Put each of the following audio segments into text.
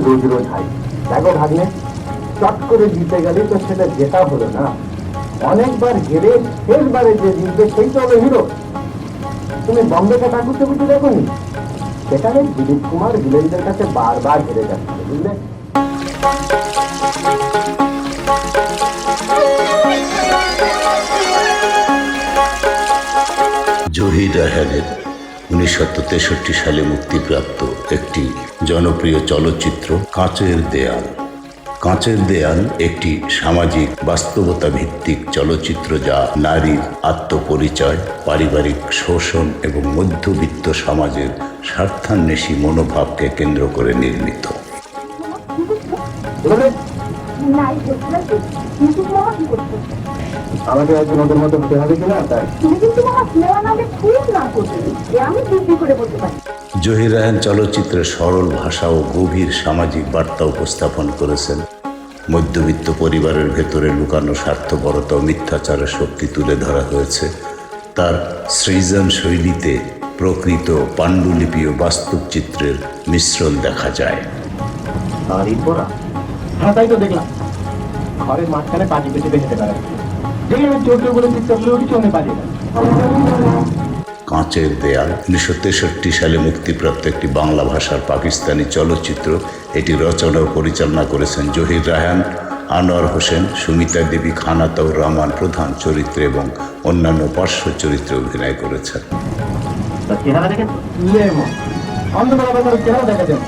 রোজ রোজ high দেখো ভাগ্নে চট করে জিতে গেলে তো সেটা জেতা হলো না অনেকবার হেরে শেষবারে যে জিতবে সেই তো হলো হিরো তুমি বম্বেকে ঠাকুরতে বুঝে দেখোনি সেখানে দিলীপ কুমার ভিলেনদের কাছে বারবার হেরে যাচ্ছে বুঝলে জহির রায়হানের উনিশশো তেষট্টি সালে মুক্তিপ্রাপ্ত একটি জনপ্রিয় চলচ্চিত্র কাঁচের দেয়াল। কাঁচের দেয়াল একটি সামাজিক বাস্তবতা ভিত্তিক চলচ্চিত্র যা নারীর আত্মপরিচয়, পারিবারিক শোষণ এবং মধ্যবিত্ত সমাজের স্বার্থান্বেষী মনোভাবকে কেন্দ্র করে নির্মিত। আমাকে আজ ওদের মতো হতে হবে কিনা? তাই। তুমি কিন্তু মামা সিনেমা নামে খুব না করছ এ আমি বিক্রি করে বলতে পারি জহির রায়হান চলচ্চিত্রে সরল ভাষা ও গভীর সামাজিক বার্তা উপস্থাপন করেছেন। মধ্যবিত্ত পরিবারের ভেতরে লুকানো স্বার্থপরতা ও মিথ্যাচারের শক্তি তুলে ধরা হয়েছে। তার সৃজন শৈলীতে প্রকৃত পাণ্ডুলিপি ও বাস্তব চিত্রের মিশ্রণ দেখা যায়। আর হ্যাঁ তো দেখলাম। ঘরের মাঝখানে পাটি পেটে বেঁচে বেড়াচ্ছে দেখে আমি চোর চোর বলে চিৎকার করে উঠি চলে পালিয়ে কাঁচের দেয়াল উনিশশো তেষট্টি সালে মুক্তিপ্রাপ্ত একটি বাংলা ভাষার পাকিস্তানি চলচ্চিত্র এটি রচনা ও পরিচালনা করেছেন জহির রায়হান আনোয়ার হোসেন সুমিতা দেবী খানাতাউর রহমান প্রধান চরিত্রে এবং অন্যান্য পার্শ্ব চরিত্রে অভিনয় করেছেন। অন্ধকার দেখা যায়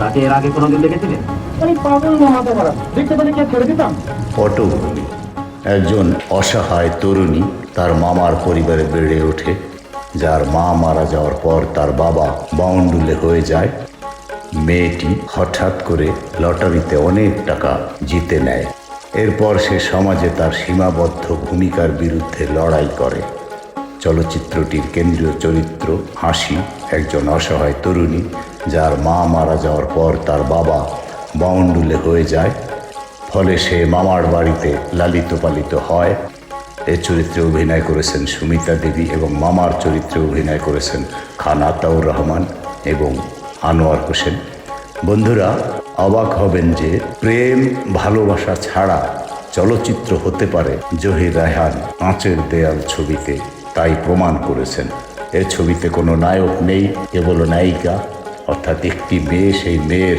তাকে এর আগে কোনোদিন দেখেছিলেন ওই পাগল মাথা খারাপ দেখতে পেলে কি ছেড়ে দিতাম? পটভূমি একজন অসহায় তরুণী তার মামার পরিবারে বেড়ে ওঠে। যার মা মারা যাওয়ার পর তার বাবা বাউন্ডুলে হয়ে যায়। মেয়েটি হঠাৎ করে লটারিতে অনেক টাকা জিতে নেয়। এরপর সে সমাজে তার সীমাবদ্ধ ভূমিকার বিরুদ্ধে লড়াই করে। চলচ্চিত্রটির কেন্দ্রীয় চরিত্র হাসি একজন অসহায় তরুণী যার মা মারা যাওয়ার পর তার বাবা বাউন্ডুলে হয়ে যায়, ফলে সে মামার বাড়িতে লালিত পালিত হয়। এ চরিত্রে অভিনয় করেছেন সুমিতা দেবী এবং মামার চরিত্রে অভিনয় করেছেন খান আতাউর রহমান এবং আনোয়ার হোসেন। বন্ধুরা, অবাক হবেন যে প্রেম ভালোবাসা ছাড়া চলচ্চিত্র হতে পারে জহির রায়হান কাঁচের দেয়াল ছবিতে, তাই প্রমাণ করেছেন। এ ছবিতে কোনো নায়ক নেই, কেবল নায়িকা। অর্থাৎ একটি মেয়ে, সেই মেয়ের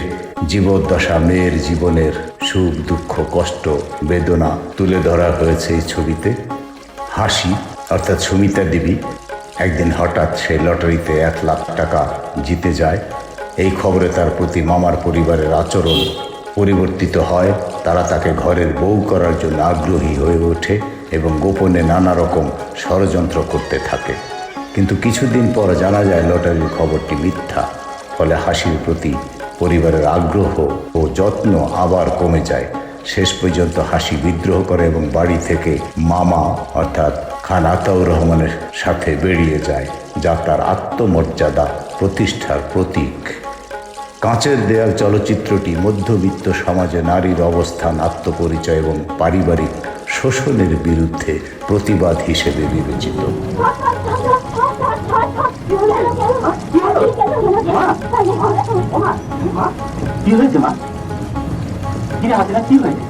জীবদ্দশা, মেয়ের জীবনের সুখ, দুঃখ, কষ্ট, বেদনা তুলে ধরা হয়েছে এই ছবিতে। হাসি, অর্থাৎ সুমিতা দেবী, একদিন হঠাৎ সে লটারিতে এক লাখ টাকা জিতে যায়। এই খবরে তার প্রতি মামার পরিবারের আচরণ পরিবর্তিত হয়। তারা তাকে ঘরের বউ করার জন্য আগ্রহী হয়ে ওঠে এবং গোপনে নানা রকম ষড়যন্ত্র করতে থাকে। কিন্তু কিছুদিন পর জানা যায়, লটারির খবরটি মিথ্যা। ফলে হাসির প্রতি পরিবারের আগ্রহ ও যত্ন আবার কমে যায়। শেষ পর্যন্ত হাসি বিদ্রোহ করে এবং বাড়ি থেকে মামা অর্থাৎ খান আতাউর রহমানের সাথে বেরিয়ে যায়, যা তার আত্মমর্যাদা প্রতিষ্ঠার প্রতীক। কাঁচের দেয়াল চলচ্চিত্রটি মধ্যবিত্ত সমাজে নারীর অবস্থান, আত্মপরিচয় এবং পারিবারিক শোষণের বিরুদ্ধে প্রতিবাদ হিসেবে বিবেচিত। কি হয়েছে, মা? কি হয়েছে?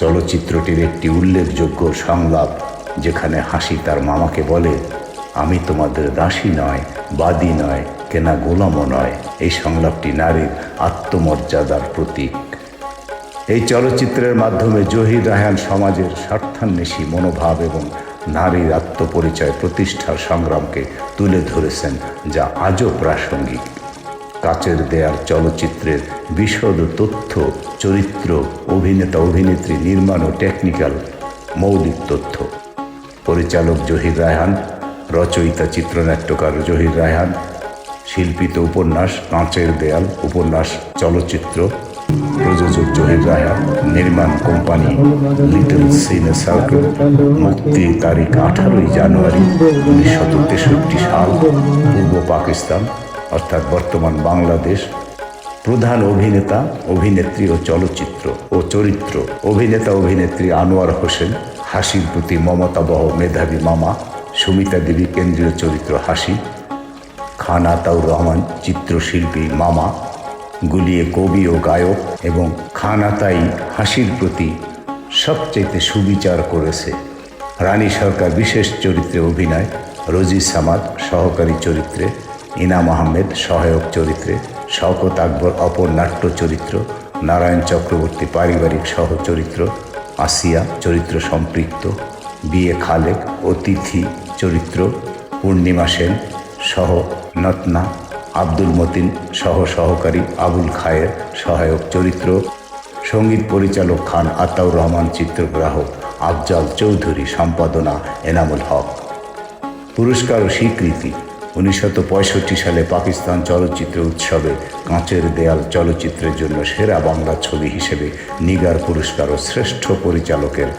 চলচ্চিত্রটির একটি উল্লেখযোগ্য সংলাপ, যেখানে হাসি তার মামাকে বলে, আমি তোমাদের দাসী নয়, বাদী নয়, কেনা গোলামও নয়। এই সংলাপটি নারীর আত্মমর্যাদার প্রতীক। এই চলচ্চিত্রের মাধ্যমে জহির রায়হান সমাজের স্বার্থান্বেষী মনোভাব এবং নারীর আত্মপরিচয় প্রতিষ্ঠার সংগ্রামকে তুলে ধরেছেন, যা আজও প্রাসঙ্গিক। কাচের দেয়াল চলচ্চিত্রের বিশদ তথ্য, চরিত্র, অভিনেতা, অভিনেত্রী, নির্মাণ ও টেকনিক্যাল মৌলিক তথ্য। পরিচালক জহির রায়হান, রচয়িতা, চিত্রনাট্যকার জহির রায়হান, শিল্পিত উপন্যাস, কাঁচের দেয়াল, উপন্যাস, চলচ্চিত্র, প্রযোজক জহির রায়হান, নির্মাণ কোম্পানি লিটল সিনে সার্কেল, মুক্তি তারিখ আঠারোই জানুয়ারি উনিশশো তেষট্টি সাল, পূর্ব পাকিস্তান। অর্থাৎ বর্তমান বাংলাদেশ, প্রধান অভিনেতা, অভিনেত্রী ও চলচ্চিত্র ও চরিত্র অভিনেতা অভিনেত্রী আনোয়ার হোসেন, হাসির প্রতি মমতাবহ মেধাবী মামা সুমিতা দেবী, কেন্দ্রীয় চরিত্র হাসি, খান আতাউর রহমান, চিত্রশিল্পী মামা, গুলিয়ে কবি ও গায়ক এবং খান আতাই হাসির প্রতি সবচেয়ে সুবিচার করেছে। রানী সরকার বিশেষ চরিত্রে অভিনয়, রোজি সামাদ সহকারী চরিত্রে ইনাম আহমেদ সহায়ক চরিত্রে, শওকত আকবর অপর নাট্য চরিত্র, নারায়ণ চক্রবর্তী পারিবারিক সহ চরিত্র আসিয়া চরিত্র সম্পৃক্ত বিয়ে খালেক, অতিথি চরিত্র, পূর্ণিমা সেন সহ নতনা, আব্দুল মতিন সহ সহকারী আবুল খায়ের সহায়ক চরিত্র, সংগীত পরিচালক খান আতাউর রহমান চিত্রগ্রাহক আফজাল চৌধুরী সম্পাদনা এনামুল হক। পুরস্কার ও স্বীকৃতি উনিশশো পঁয়ষট্টি সালে পাকিস্তান চলচ্চিত্র উৎসবে কাঁচের দেয়াল চলচ্চিত্রের জন্য সেরা বাংলা ছবি হিসেবে নিগার পুরস্কার ও শ্রেষ্ঠ পরিচালকের।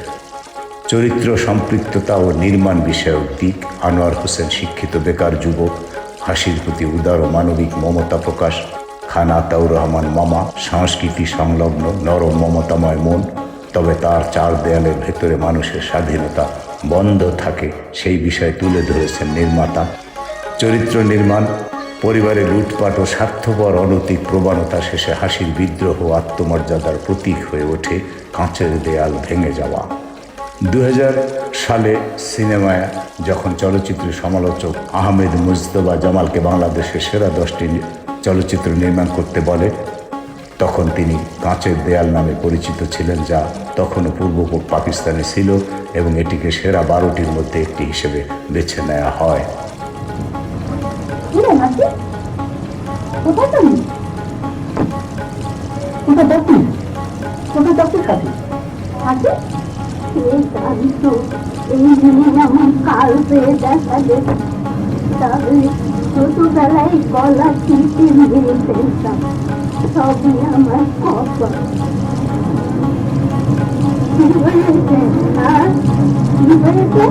চরিত্র সম্পৃক্ততা ও নির্মাণ বিষয়ক দিক, আনোয়ার হোসেন শিক্ষিত বেকার যুবক, হাসির প্রতি উদার ও মানবিক মমতা প্রকাশ, খান আতাউর রহমান মামা, সংস্কৃতি সংলগ্ন নরম মমতাময় মন, তবে তার চার দেয়ালের ভেতরে মানুষের স্বাধীনতা বন্ধ থাকে, সেই বিষয় তুলে ধরেছেন নির্মাতা চরিত্র নির্মাণ পরিবারে লুটপাট ও স্বার্থপর অনৈতিক প্রবণতা শেষে হাসির বিদ্রোহ আত্মমর্যাদার প্রতীক হয়ে ওঠে কাঁচের দেয়াল ভেঙে যাওয়া। দু হাজার সালে সিনেমায় যখন চলচ্চিত্র সমালোচক আহমেদ মুজতবা জামালকে বাংলাদেশের সেরা দশটি চলচ্চিত্র নির্মাণ করতে বলে, তখন তিনি কাঁচের দেয়াল নামে পরিচিত ছিলেন যা তখনও পূর্ব পাকিস্তানে ছিল এবং এটিকে সেরা বারোটির মধ্যে একটি হিসেবে বেছে নেওয়া হয়। নাকি কোথায় তুমি কোথায় ডাক্তি কোথায় ডাক্তির কাছে আছে? তো এই আমার কাল পেয়ে দেখা যেত তবে ছোটবেলায় গলা টিপে মেরে ফেলতাম। সবই আমার কপাল। কি হয়েছে? আর কি হয়েছে?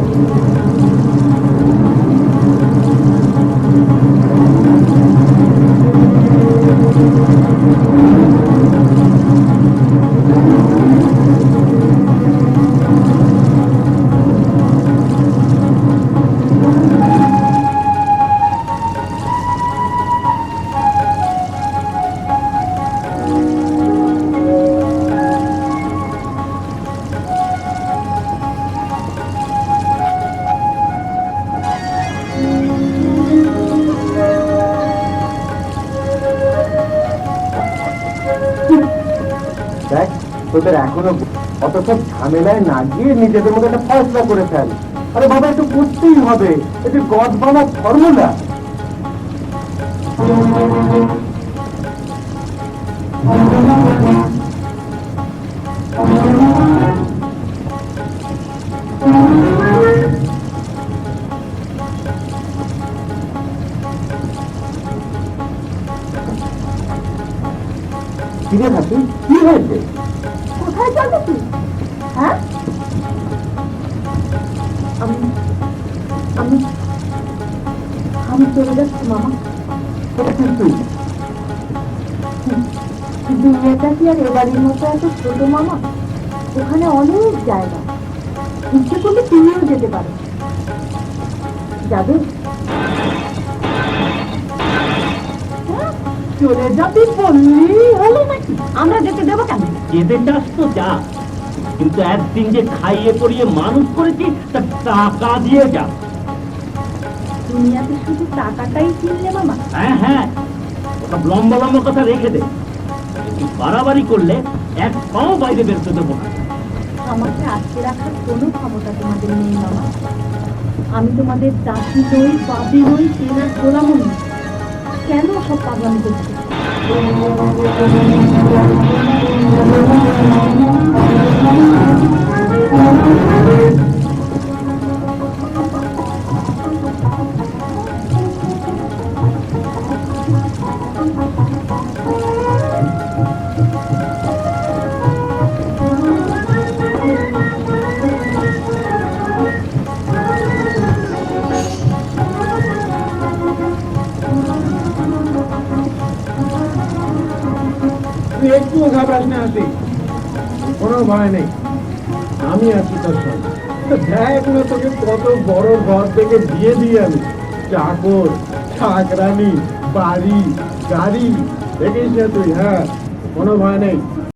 তোদের এখনও অত সব ঝামেলায় না গিয়ে নিজেদের মধ্যে একটা ফয়সলা করে ফেল। আরে বাবা একটু বুঝতেই হবে। এটি গদ বানার ফর্মুলা। কি হয়েছে? চলে যাচ্ছি মামা কোথায় তুই দুনিয়াটা কি আর এবারের মতো এত ছোট মামা ওখানে অনেক জায়গা ইচ্ছে করলে তুমিও যেতে পারো যাবে চলে যাবি বললি হলো নাকি আমরা যেতে দেবো কেন যেতে চাস তো যা কিন্তু একদিন যে খাইয়ে পরিয়ে মানুষ করেছি, তা টাকা দিয়ে যা। দুনিয়াতে শুধু টাকাটাই কিনলে মামা হ্যাঁ হ্যাঁ। ওটা লম্বা লম্বা কথা রেখে দে। বাড়াবাড়ি করলে এক পাও বাইরে বেরোতে দেবো না। আমাকে আটকে রাখার কোনো ক্ষমতা তোমাদের নেই মামা আমি তোমাদের দাসী নই পাপি নই কেনার গোলামও নই। কেন সব পাগলামি করছ? তুই একটুও ঘাবড়াস না আসি কোনো ভয় নেই। আমি আছি তোর সঙ্গে। দেখ তোকে কত বড় ঘর থেকে দিয়ে দিই আমি। চাকর চাকরানি বাড়ি, গাড়ি, দেখিস না তুই হ্যাঁ? কোনো ভয় নেই।